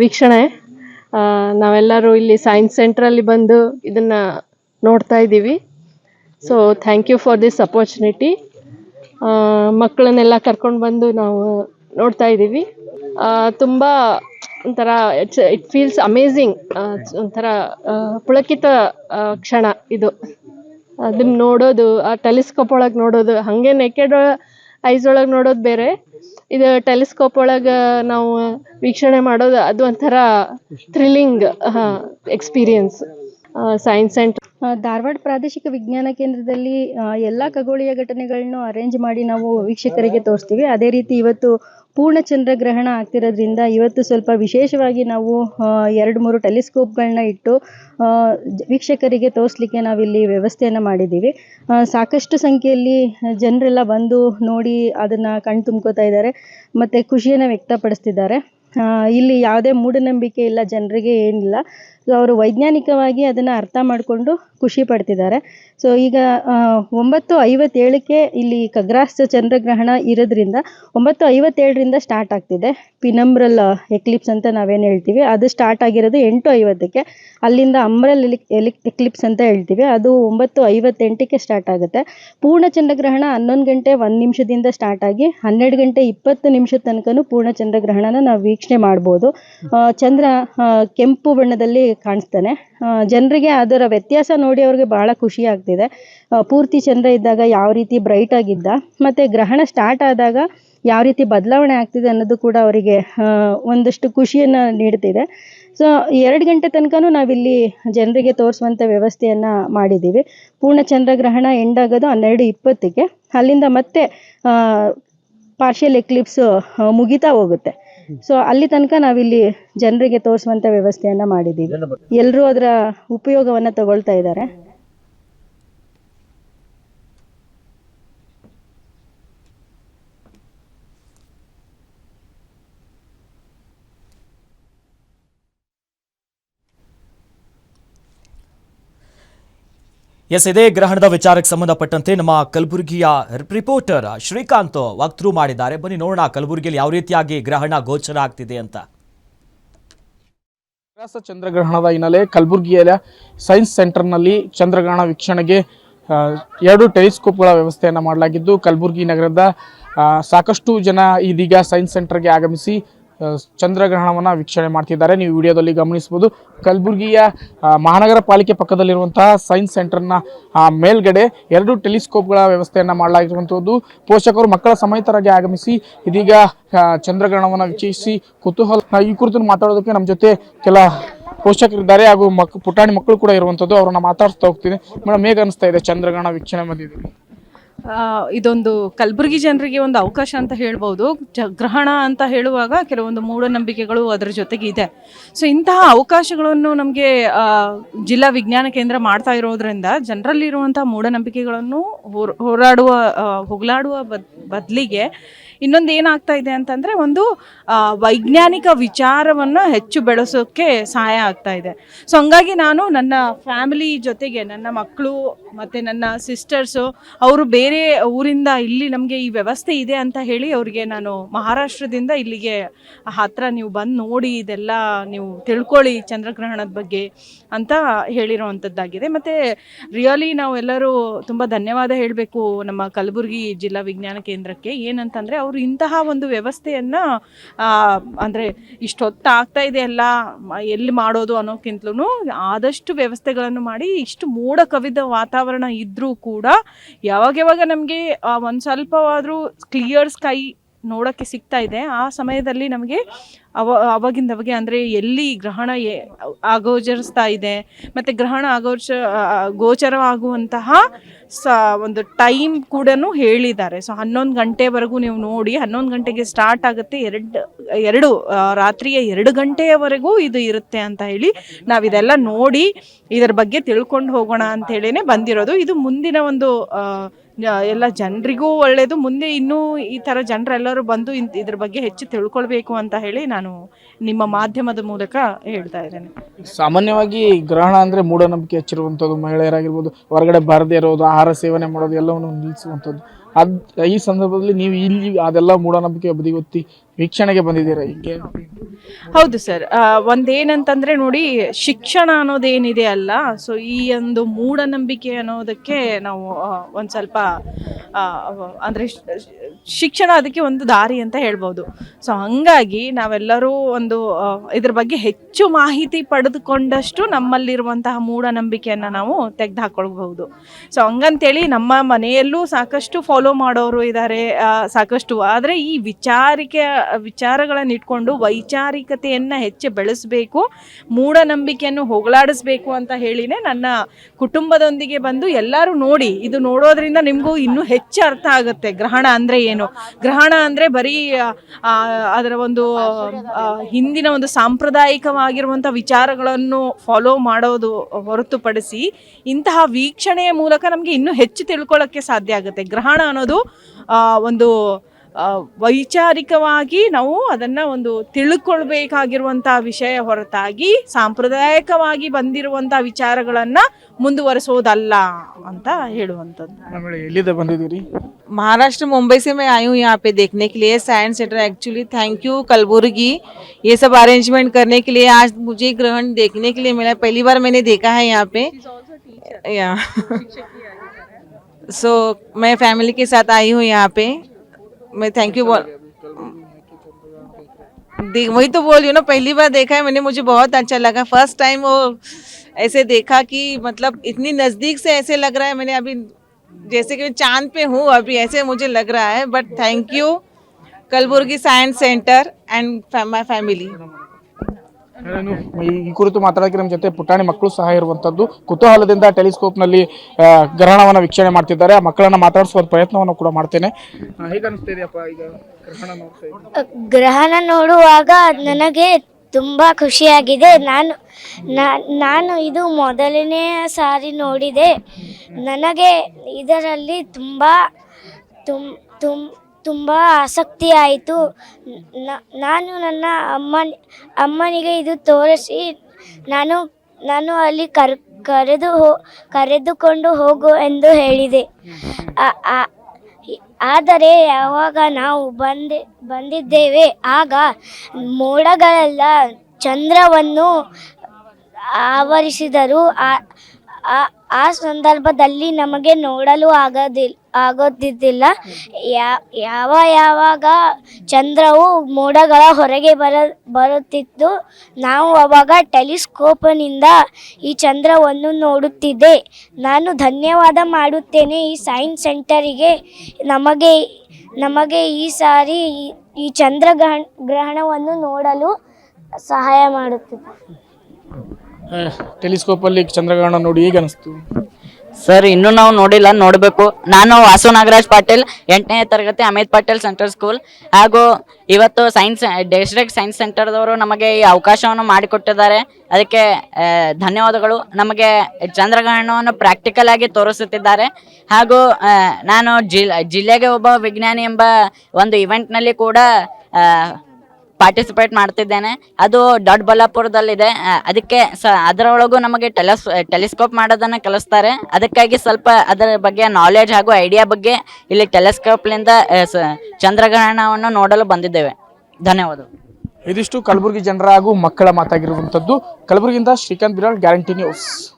ವೀಕ್ಷಣೆ. ನಾವೆಲ್ಲರೂ ಇಲ್ಲಿ ಸೈನ್ಸ್ ಸೆಂಟ್ರಲ್ಲಿ ಬಂದು ಇದನ್ನ ನೋಡ್ತಾ ಇದ್ದೀವಿ. So thank you for this opportunity ಮಕ್ಕಳನ್ನೆಲ್ಲ ಕರ್ಕೊಂಡು ಬಂದು ನಾವು ನೋಡ್ತಾ ಇದ್ದೀವಿ. ತುಂಬ ಒಂಥರ ಇಟ್ಸ್ ಇಟ್ ಫೀಲ್ಸ್ ಅಮೇಝಿಂಗ್ ಒಂಥರ ಪುಳಕಿತ ಕ್ಷಣ ಇದು. ಅದನ್ನ ನೋಡೋದು, ಆ ಟೆಲಿಸ್ಕೋಪ್ ಒಳಗೆ ನೋಡೋದು, ಹಾಗೆ ನೆಕೆಡ್ ಐಸ್ ಒಳಗೆ ನೋಡೋದು ಬೇರೆ. ಇದು ಟೆಲಿಸ್ಕೋಪ್ ಒಳಗೆ ನಾವು ವೀಕ್ಷಣೆ ಮಾಡೋದು ಅದು ಒಂಥರ thrilling experience science and Dharwad ಪ್ರಾದೇಶಿಕ ವಿಜ್ಞಾನ ಕೇಂದ್ರದಲ್ಲಿ ಎಲ್ಲ ಖಗೋಳೀಯ ಘಟನೆಗಳನ್ನು ಅರೇಂಜ್ ಮಾಡಿ ನಾವು ವೀಕ್ಷಕರಿಗೆ ತೋರಿಸ್ತೀವಿ. ಅದೇ ರೀತಿ ಇವತ್ತು ಪೂರ್ಣ ಚಂದ್ರಗ್ರಹಣ ಆಗ್ತಿರೋದ್ರಿಂದ ಇವತ್ತು ಸ್ವಲ್ಪ ವಿಶೇಷವಾಗಿ ನಾವು ಎರಡು ಮೂರು ಟೆಲಿಸ್ಕೋಪ್ಗಳನ್ನ ಇಟ್ಟು ವೀಕ್ಷಕರಿಗೆ ತೋರಿಸ್ಲಿಕ್ಕೆ ನಾವಿಲ್ಲಿ ವ್ಯವಸ್ಥೆಯನ್ನು ಮಾಡಿದ್ದೀವಿ. ಸಾಕಷ್ಟು ಸಂಖ್ಯೆಯಲ್ಲಿ ಜನರೆಲ್ಲ ಬಂದು ನೋಡಿ ಅದನ್ನು ಕಣ್ ತುಂಬ್ಕೋತಾ ಇದ್ದಾರೆ. ಮತ್ತು ಖುಷಿಯನ್ನು ವ್ಯಕ್ತಪಡಿಸ್ತಿದ್ದಾರೆ. ಇಲ್ಲಿ ಯಾವುದೇ ಮೂಢನಂಬಿಕೆ ಇಲ್ಲ, ಜನರಿಗೆ ಏನಿಲ್ಲ. ಸೊ ಅವರು ವೈಜ್ಞಾನಿಕವಾಗಿ ಅದನ್ನು ಅರ್ಥ ಮಾಡಿಕೊಂಡು ಖುಷಿ ಪಡ್ತಿದ್ದಾರೆ. ಸೊ ಈಗ ಒಂಬತ್ತು ಐವತ್ತೇಳಕ್ಕೆ ಇಲ್ಲಿ ಖಗ್ರಾಸ್ ಚಂದ್ರಗ್ರಹಣ ಇರೋದ್ರಿಂದ ಒಂಬತ್ತು ಐವತ್ತೇಳರಿಂದ ಸ್ಟಾರ್ಟ್ ಆಗ್ತಿದೆ. ಪಿನಂಬ್ರಲ್ ಎಕ್ಲಿಪ್ಸ್ ಅಂತ ನಾವೇನು ಹೇಳ್ತೀವಿ. ಅದು ಸ್ಟಾರ್ಟ್ ಆಗಿರೋದು ಎಂಟು ಐವತ್ತಕ್ಕೆ. ಅಲ್ಲಿಂದ ಅಂಬ್ರಲ್ ಎಲಿ ಎಕ್ಲಿಪ್ಸ್ ಅಂತ ಹೇಳ್ತೀವಿ. ಅದು ಒಂಬತ್ತು ಐವತ್ತೆಂಟಕ್ಕೆ ಸ್ಟಾರ್ಟ್ ಆಗುತ್ತೆ. ಪೂರ್ಣ ಚಂದ್ರಗ್ರಹಣ ಹನ್ನೊಂದು ಗಂಟೆ ಒಂದು ನಿಮಿಷದಿಂದ ಸ್ಟಾರ್ಟ್ ಆಗಿ ಹನ್ನೆರಡು ಗಂಟೆ ಇಪ್ಪತ್ತು ನಿಮಿಷದ ತನಕನೂ ಪೂರ್ಣ ಚಂದ್ರಗ್ರಹಣನ ನಾವು ವೀಕ್ಷಣೆ ಮಾಡ್ಬೋದು. ಚಂದ್ರ ಕೆಂಪು ಬಣ್ಣದಲ್ಲಿ ಕಾಣಿಸ್ತಾನೆ. ಜನರಿಗೆ ಅದರ ವ್ಯತ್ಯಾಸ ನೋಡಿ ಅವ್ರಿಗೆ ಬಹಳ ಖುಷಿ ಆಗ್ತಿದೆ. ಪೂರ್ತಿ ಚಂದ್ರ ಇದ್ದಾಗ ಯಾವ ರೀತಿ ಬ್ರೈಟ್ ಆಗಿದ್ದ, ಮತ್ತು ಗ್ರಹಣ ಸ್ಟಾರ್ಟ್ ಆದಾಗ ಯಾವ ರೀತಿ ಬದಲಾವಣೆ ಆಗ್ತಿದೆ ಅನ್ನೋದು ಕೂಡ ಅವರಿಗೆ ಒಂದಷ್ಟು ಖುಷಿಯನ್ನು ನೀಡ್ತಿದೆ. ಸೊ ಎರಡು ಗಂಟೆ ತನಕನೂ ನಾವಿಲ್ಲಿ ಜನರಿಗೆ ತೋರಿಸುವಂಥ ವ್ಯವಸ್ಥೆಯನ್ನು ಮಾಡಿದ್ದೀವಿ ಪೂರ್ಣ ಚಂದ್ರಗ್ರಹಣ ಎಂಡ್ ಆಗೋದು ಹನ್ನೆರಡು ಇಪ್ಪತ್ತಕ್ಕೆ ಅಲ್ಲಿಂದ ಮತ್ತೆ ಪಾರ್ಷಿಯಲ್ ಎಕ್ಲಿಪ್ಸ್ ಮುಗಿತಾ ಹೋಗುತ್ತೆ. ಸೊ ಅಲ್ಲಿ ತನಕ ನಾವಿಲ್ಲಿ ಜನರಿಗೆ ತೋರಿಸುವಂತ ವ್ಯವಸ್ಥೆಯನ್ನು ಮಾಡಿದ್ದೀವಿ. ಎಲ್ಲರೂ ಅದರ ಉಪಯೋಗವನ್ನ ತಗೊಳ್ತಾ ಇದ್ದಾರೆ. ಎಸ್ ಇದೇ ಗ್ರಹಣದ ವಿಚಾರಕ್ಕೆ ಸಂಬಂಧಪಟ್ಟಂತೆ ನಮ್ಮ ಕಲಬುರಗಿಯ ರಿಪೋರ್ಟರ್ ಶ್ರೀಕಾಂತ್ ವಾಕ್ಥ್ರೂ ಮಾಡಿದ್ದಾರೆ. ಬನ್ನಿ, ನೋಡೋಣ ಕಲಬುರಗಿಯಲ್ಲಿ ಯಾವ ರೀತಿಯಾಗಿ ಗ್ರಹಣ ಗೋಚರ ಆಗ್ತಿದೆ ಅಂತ. ಚಂದ್ರಗ್ರಹಣದ ಹಿನ್ನೆಲೆ ಕಲಬುರಗಿಯ ಸೈನ್ಸ್ ಸೆಂಟರ್ನಲ್ಲಿ ಚಂದ್ರಗ್ರಹಣ ವೀಕ್ಷಣೆಗೆ ಎರಡು ಟೆಲಿಸ್ಕೋಪ್ಗಳ ವ್ಯವಸ್ಥೆಯನ್ನು ಮಾಡಲಾಗಿದ್ದು, ಕಲಬುರಗಿ ನಗರದ ಸಾಕಷ್ಟು ಜನ ಇದೀಗ ಸೈನ್ಸ್ ಸೆಂಟರ್ಗೆ ಆಗಮಿಸಿ ಚಂದ್ರಗ್ರಹಣವನ್ನು ವೀಕ್ಷಣೆ ಮಾಡ್ತಿದ್ದಾರೆ. ನೀವು ವಿಡಿಯೋದಲ್ಲಿ ಗಮನಿಸ್ಬೋದು ಕಲಬುರಗಿಯ ಮಹಾನಗರ ಪಾಲಿಕೆ ಪಕ್ಕದಲ್ಲಿರುವಂತಹ ಸೈನ್ಸ್ ಸೆಂಟರ್ನ ಮೇಲ್ಗಡೆ ಎರಡು ಟೆಲಿಸ್ಕೋಪ್ಗಳ ವ್ಯವಸ್ಥೆಯನ್ನು ಮಾಡಲಾಗಿರುವಂಥದ್ದು. ಪೋಷಕರು ಮಕ್ಕಳ ಸಮೇತರಾಗಿ ಆಗಮಿಸಿ, ಇದೀಗ ಚಂದ್ರಗ್ರಹಣವನ್ನು ವೀಕ್ಷಿಸಿ ಕುತೂಹಲ ಈ ಕುರಿತು ಮಾತಾಡೋದಕ್ಕೆ ನಮ್ಮ ಜೊತೆ ಕೆಲ ಪೋಷಕರಿದ್ದಾರೆ ಹಾಗೂ ಮಕ್, ಪುಟಾಣಿ ಮಕ್ಕಳು ಕೂಡ ಇರುವಂಥದ್ದು. ಅವ್ರನ್ನ ಮಾತಾಡ್ತಾ ಹೋಗ್ತೀನಿ. ಮೇಡಮ್, ಹೇಗೆ ಅನಿಸ್ತಾ ಇದೆ ಚಂದ್ರಗ್ರಹಣ ವೀಕ್ಷಣೆ ಬಂದಿದ್ದೀವಿ ಇದೊಂದು ಕಲಬುರಗಿ ಜನರಿಗೆ ಒಂದು ಅವಕಾಶ ಅಂತ ಹೇಳ್ಬೋದು. ಜ, ಗ್ರಹಣ ಅಂತ ಹೇಳುವಾಗ ಕೆಲವೊಂದು ಮೂಢನಂಬಿಕೆಗಳು ಅದರ ಜೊತೆಗೆ ಇದೆ. ಸೊ ಇಂತಹ ಅವಕಾಶಗಳನ್ನು ನಮಗೆ ಜಿಲ್ಲಾ ವಿಜ್ಞಾನ ಕೇಂದ್ರ ಮಾಡ್ತಾ ಇರೋದ್ರಿಂದ ಜನರಲ್ಲಿರುವಂಥ ಮೂಢನಂಬಿಕೆಗಳನ್ನು ಹೋರ್, ಹೋರಾಡುವ ಹೋಗಲಾಡುವ ಬದ್, ಬದಲಿಗೆ ಇನ್ನೊಂದು ಏನಾಗ್ತಾ ಇದೆ ಅಂತಂದರೆ ಒಂದು ವೈಜ್ಞಾನಿಕ ವಿಚಾರವನ್ನು ಹೆಚ್ಚು ಬೆಳೆಸೋಕ್ಕೆ ಸಹಾಯ ಆಗ್ತಾ ಇದೆ. ಸೊ ಹಂಗಾಗಿ ನಾನು ನನ್ನ ಫ್ಯಾಮಿಲಿ ಜೊತೆಗೆ ನನ್ನ ಮಕ್ಕಳು ಮತ್ತು ನನ್ನ ಸಿಸ್ಟರ್ಸು, ಅವರು ಬೇರೆ ಊರಿಂದ ಇಲ್ಲಿ ನಮಗೆ ಈ ವ್ಯವಸ್ಥೆ ಇದೆ ಅಂತ ಹೇಳಿ ಅವರಿಗೆ ನಾನು ಮಹಾರಾಷ್ಟ್ರದಿಂದ ಇಲ್ಲಿಗೆ ಹತ್ರ ನೀವು ಬಂದು ನೋಡಿ ಇದೆಲ್ಲ ನೀವು ತಿಳ್ಕೊಳ್ಳಿ ಚಂದ್ರಗ್ರಹಣದ ಬಗ್ಗೆ ಅಂತ ಹೇಳಿರೋವಂಥದ್ದಾಗಿದೆ ಮತ್ತು ರಿಯಲಿ ನಾವೆಲ್ಲರೂ ತುಂಬ ಧನ್ಯವಾದ ಹೇಳಬೇಕು ನಮ್ಮ ಕಲಬುರಗಿ ಜಿಲ್ಲಾ ವಿಜ್ಞಾನ ಕೇಂದ್ರಕ್ಕೆ. ಏನಂತಂದರೆ ಅವರು ಇಂತಹ ಒಂದು ವ್ಯವಸ್ಥೆಯನ್ನು ಅಂದರೆ ಇಷ್ಟೊತ್ತು ಆಗ್ತಾ ಇದೆ ಎಲ್ಲ, ಎಲ್ಲಿ ಮಾಡೋದು ಅನ್ನೋಕ್ಕಿಂತಲೂ ಆದಷ್ಟು ವ್ಯವಸ್ಥೆಗಳನ್ನು ಮಾಡಿ, ಇಷ್ಟು ಮೋಡ ಕವಿದ ವಾತಾವರಣ ಇದ್ದರೂ ಕೂಡ ಯಾವಾಗ ಯಾವಾಗ ನಮಗೆ ಒಂದು ಸ್ವಲ್ಪವಾದರೂ ಕ್ಲಿಯರ್ ಸ್ಕೈ ನೋಡೋಕ್ಕೆ ಸಿಗ್ತಾ ಇದೆ. ಆ ಸಮಯದಲ್ಲಿ ನಮಗೆ ಅವ ಅವಾಗಿಂದ ಅವಾಗೆ ಅಂದರೆ ಎಲ್ಲಿ ಗ್ರಹಣ ಎ, ಆಗೋಚರಿಸ್ತಾ ಇದೆ. ಮತ್ತು ಗ್ರಹಣ ಆಗೋಚ ಗೋಚರವಾಗುವಂತಹ ಸ, ಒಂದು ಟೈಮ್ ಕೂಡ ಹೇಳಿದ್ದಾರೆ. ಸೊ ಹನ್ನೊಂದು ಗಂಟೆವರೆಗೂ ನೀವು ನೋಡಿ, ಹನ್ನೊಂದು ಗಂಟೆಗೆ ಸ್ಟಾರ್ಟ್ ಆಗುತ್ತೆ. ಎರಡು ಎರಡು ರಾತ್ರಿಯ ಎರಡು ಗಂಟೆಯವರೆಗೂ ಇದು ಇರುತ್ತೆ ಅಂತ ಹೇಳಿ ನಾವು ಇದೆಲ್ಲ ನೋಡಿ, ಇದರ ಬಗ್ಗೆ ತಿಳ್ಕೊಂಡು ಹೋಗೋಣ ಅಂತ ಹೇಳಿನೇ ಬಂದಿರೋದು. ಇದು ಮುಂದಿನ ಒಂದು ಎಲ್ಲ ಜನರಿಗೂ ಒಳ್ಳೆಯದು ಮುಂದೆ ಇನ್ನೂ ಈ ಥರ ಜನರೆಲ್ಲರೂ ಬಂದು ಇಂತ ಇದ್ರ ಬಗ್ಗೆ ಹೆಚ್ಚು ತಿಳ್ಕೊಳ್ಬೇಕು ಅಂತ ಹೇಳಿ ನಾನು ನಿಮ್ಮ ಮಾಧ್ಯಮದ ಮೂಲಕ ಹೇಳ್ತಾ ಇದ್ದೇನೆ. ಸಾಮಾನ್ಯವಾಗಿ ಗ್ರಹಣ ಅಂದರೆ ಮೂಢನಂಬಿಕೆ ಹೆಚ್ಚಿರುವಂಥದ್ದು, ಮಹಿಳೆಯರಾಗಿರ್ಬೋದು, ಹೊರಗಡೆ ಬಾರದೇ ಇರೋದು, ಆಹಾರ ಸೇವನೆ ಮಾಡೋದು, ಎಲ್ಲವನ್ನು ನಿಲ್ಲಿಸುವಂಥದ್ದು. ಅದು ಈ ಸಂದರ್ಭದಲ್ಲಿ ನೀವು ಇಲ್ಲಿ ಅದೆಲ್ಲ ಮೂಢನಂಬಿಕೆ ಬದಿಗೊತ್ತಿ ವೀಕ್ಷಣೆಗೆ ಬಂದಿದ್ದೀರಾ ಹಿಂಗೆ ಹೌದು ಸರ್. ಒಂದೇನಂತಂದ್ರೆ ನೋಡಿ, ಶಿಕ್ಷಣ ಅನ್ನೋದೇನಿದೆ ಅಲ್ಲ, ಸೊ ಈ ಒಂದು ಮೂಢನಂಬಿಕೆ ಅನ್ನೋದಕ್ಕೆ ನಾವು ಒಂದು ಸ್ವಲ್ಪ ಅಂದರೆ ಶಿಕ್ಷಣ ಅದಕ್ಕೆ ಒಂದು ದಾರಿ ಅಂತ ಹೇಳ್ಬೋದು. ಸೊ ಹಂಗಾಗಿ ನಾವೆಲ್ಲರೂ ಒಂದು ಇದ್ರ ಬಗ್ಗೆ ಹೆಚ್ಚು ಮಾಹಿತಿ ಪಡೆದುಕೊಂಡಷ್ಟು ನಮ್ಮಲ್ಲಿರುವಂತಹ ಮೂಢನಂಬಿಕೆಯನ್ನ ನಾವು ತೆಗೆದು ಹಾಕೊಳ್ಬಹುದು ಸೊ ಹಂಗಂತೇಳಿ ನಮ್ಮ ಮನೆಯಲ್ಲೂ ಸಾಕಷ್ಟು ಫಾಲೋ ಮಾಡೋರು ಇದ್ದಾರೆ ಸಾಕಷ್ಟು. ಆದರೆ ಈ ವಿಚಾರಿಕೆ ವಿಚಾರಗಳನ್ನು ಇಟ್ಕೊಂಡು ವೈಚಾರಿಕತೆಯನ್ನು ಹೆಚ್ಚು ಬೆಳೆಸಬೇಕು, ಮೂಢನಂಬಿಕೆಯನ್ನು ಹೋಗಲಾಡಿಸ್ಬೇಕು ಅಂತ ಹೇಳಿನೇ ನನ್ನ ಕುಟುಂಬದೊಂದಿಗೆ ಬಂದು ಎಲ್ಲರೂ ನೋಡಿ ಇದು ನೋಡೋದ್ರಿಂದ ನಿಮಗೂ ಇನ್ನೂ ಹೆಚ್ಚು ಅರ್ಥ ಆಗುತ್ತೆ. ಗ್ರಹಣ ಅಂದರೆ ಏನು? ಗ್ರಹಣ ಅಂದರೆ ಬರೀ ಅದರ ಒಂದು ಹಿಂದಿನ ಒಂದು ಸಾಂಪ್ರದಾಯಿಕವಾಗಿರುವಂಥ ವಿಚಾರಗಳನ್ನು ಫಾಲೋ ಮಾಡೋದು ಹೊರತುಪಡಿಸಿ ಇಂತಹ ವೀಕ್ಷಣೆಯ ಮೂಲಕ ನಮಗೆ ಇನ್ನೂ ಹೆಚ್ಚು ತಿಳ್ಕೊಳ್ಳೋಕ್ಕೆ ಸಾಧ್ಯ ಆಗುತ್ತೆ. ಗ್ರಹಣ ಅನ್ನೋದು ಒಂದು ವೈಚಾರಿಕವಾಗಿ ನಾವು ಅದನ್ನ ಒಂದು ತಿಳ್ಕೊಳ್ಬೇಕಾಗಿರುವಂಥ ವಿಷಯ ಹೊರತಾಗಿ ಸಾಂಪ್ರದಾಯಿಕವಾಗಿ ಬಂದಿರುವಂಥ ವಿಚಾರಗಳನ್ನ ಮುಂದುವರಿಸೋದಲ್ಲ ಅಂತ ಹೇಳುವಂಥದ್ದು ಆಮೇಲೆ ಎಲ್ಲಿದೆ ಬಂದಿದ್ದೀರಿ महाराष्ट्र मुंबई से मैं आई हूँ यहाँ पे देखने के लिए science centre actually thank you Kalaburagi ये सब अरेंजमेंट करने के लिए आज मुझे ग्रहण देखने के लिए मिला पहली बार मैंने देखा है यहाँ पे या सो मैं फैमिली के साथ आई हूँ यहाँ पे मैं थैंक यू बोल देख वही तो बोल रही ना पहली बार देखा है मैंने मुझे बहुत अच्छा लगा। फ़र्स्ट टाइम वो ऐसे देखा कि मतलब इतनी नज़दीक से ऐसे लग रहा है मैंने अभी जैसे कि मैं चाँद पे हूँ अभी ऐसे मुझे लग रहा है but thank you Kalburgi science centre and my family ಈ ಈ ಕುರಿತು ಮಾತಾಡೋಕೆ ನಮ್ಮ ಜೊತೆ ಪುಟಾಣಿ ಮಕ್ಕಳು ಸಹ ಇರುವಂತದ್ದು ಕುತೂಹಲದಿಂದ ಟೆಲಿಸ್ಕೋಪ್ನಲ್ಲಿ ಗ್ರಹಣವನ್ನ ವೀಕ್ಷಣೆ ಮಾಡ್ತಿದ್ದಾರೆ. ಆ ಮಕ್ಕಳನ್ನ ಮಾತಾಡಿಸುವ ಪ್ರಯತ್ನವನ್ನು ಕೂಡ ಮಾಡ್ತೇನೆ. ಆ, ಹೇಗೆ ಅನಿಸ್ತಿದೆಯಪ್ಪ ಈಗ ಗ್ರಹಣ ನೋಡುವಾಗ ನನಗೆ ತುಂಬಾ ಖುಷಿಯಾಗಿದೆ. ನಾನು ನಾನು ಇದು ಮೊದಲನೇ ಸಾರಿ ನೋಡಿದೆ. ನನಗೆ ಇದರಲ್ಲಿ ತುಂಬ ತುಂ ತುಂ ತುಂಬ ಆಸಕ್ತಿ ಆಯಿತು. ನಾನು ನನ್ನ ಅಮ್ಮ ಅಮ್ಮನಿಗೆ ಇದು ತೋರಿಸಿ, ನಾನು ನಾನು ಅಲ್ಲಿ ಕರ್, ಕರೆದು ಹೋ, ಕರೆದುಕೊಂಡು ಹೋಗು ಎಂದು ಹೇಳಿದೆ. ಆದರೆ ಯಾವಾಗ ನಾವು ಬಂದೆ, ಬಂದಿದ್ದೇವೆ, ಆಗ ಮೋಡಗಳೆಲ್ಲ ಚಂದ್ರವನ್ನು ಆವರಿಸಿದರು. ಆ- ಸಂದರ್ಭದಲ್ಲಿ ನಮಗೆ ನೋಡಲು ಆಗೋದಿಲ್ಲ ಆಗೋದಿದ್ದಿಲ್ಲ. ಯಾವ, ಯಾವಾಗ ಚಂದ್ರವು ಮೋಡಗಳ ಹೊರಗೆ ಬರ, ಬರುತ್ತಿತ್ತು, ನಾವು ಅವಾಗ ಟೆಲಿಸ್ಕೋಪ್ನಿಂದ ಈ ಚಂದ್ರವನ್ನು ನೋಡುತ್ತಿದ್ದೆ. ನಾನು ಧನ್ಯವಾದ ಮಾಡುತ್ತೇನೆ ಈ ಸೈನ್ಸ್ ಸೆಂಟರಿಗೆ. ನಮಗೆ ನಮಗೆ ಈ ಸಾರಿ ಈ- ಚಂದ್ರ ಗ್ರಹಣವನ್ನು ನೋಡಲು ಸಹಾಯ ಮಾಡುತ್ತಿದೆ. ಆ, ಟೆಲಿಸ್ಕೋಪ್ ಅಲ್ಲಿ ಚಂದ್ರಗ್ರಹಣ ನೋಡಿ ಹೇಗೆ ಅನಿಸ್ತು? ಸರ್ ಇನ್ನು ನಾವು ನೋಡಿಲ್ಲ ನೋಡಬೇಕು. ನಾನು ವಾಸು ನಾಗರಾಜ್ ಪಾಟೀಲ್ ಎಂಟನೇ ತರಗತಿ ಅಮಿತ್ ಪಾಟೀಲ್ ಸೆಂಟ್ರಲ್ ಸ್ಕೂಲ್. ಹಾಗೂ ಇವತ್ತು ಸೈನ್ಸ್ ಡಿಸ್ಟ್ರಿಕ್ಟ್ ಸೈನ್ಸ್ ಸೆಂಟರ್ದವರು ನಮಗೆ ಈ ಅವಕಾಶವನ್ನು ಮಾಡಿಕೊಟ್ಟಿದ್ದಾರೆ. ಅದಕ್ಕೆ ಧನ್ಯವಾದಗಳು. ನಮಗೆ ಚಂದ್ರಗ್ರಹಣವನ್ನು ಪ್ರಾಕ್ಟಿಕಲ್ ಆಗಿ ತೋರಿಸುತ್ತಿದ್ದಾರೆ. ಹಾಗೂ ನಾನು ಜಿಲ್ ಜಿಲ್ಲೆಗೆ ಒಬ್ಬ ವಿಜ್ಞಾನಿ ಎಂಬ ಒಂದು ಇವೆಂಟ್ನಲ್ಲಿ ಕೂಡ ಪಾರ್ಟಿಸಿಪೇಟ್ ಮಾಡ್ತಿದ್ದೇನೆ. ಅದು ದೊಡ್ಡಬಳ್ಳಾಪುರದಲ್ಲಿದೆ ಅದಕ್ಕೆ ಸ, ಅದರೊಳಗೂ ನಮಗೆ ಟೆಲಸ್ ಟೆಲಿಸ್ಕೋಪ್ ಮಾಡೋದನ್ನು ಕಲಿಸ್ತಾರೆ. ಅದಕ್ಕಾಗಿ ಸ್ವಲ್ಪ ಅದರ ಬಗ್ಗೆ ನಾಲೆಡ್ಜ್ ಹಾಗೂ ಐಡಿಯಾ ಬಗ್ಗೆ ಇಲ್ಲಿ ಸ- ಚಂದ್ರಗ್ರಹಣವನ್ನು ನೋಡಲು ಬಂದಿದ್ದೇವೆ. ಧನ್ಯವಾದಗಳು. ಇದಿಷ್ಟು ಕಲಬುರಗಿ ಜನರ ಹಾಗೂ ಮಕ್ಕಳ ಮಾತಾಗಿರುವಂಥದ್ದು. ಕಲಬುರಗಿಯಿಂದ ಶ್ರೀಕಾಂತ್ ಬಿರಾಳ್, ಗ್ಯಾರಂಟಿ ನ್ಯೂಸ್.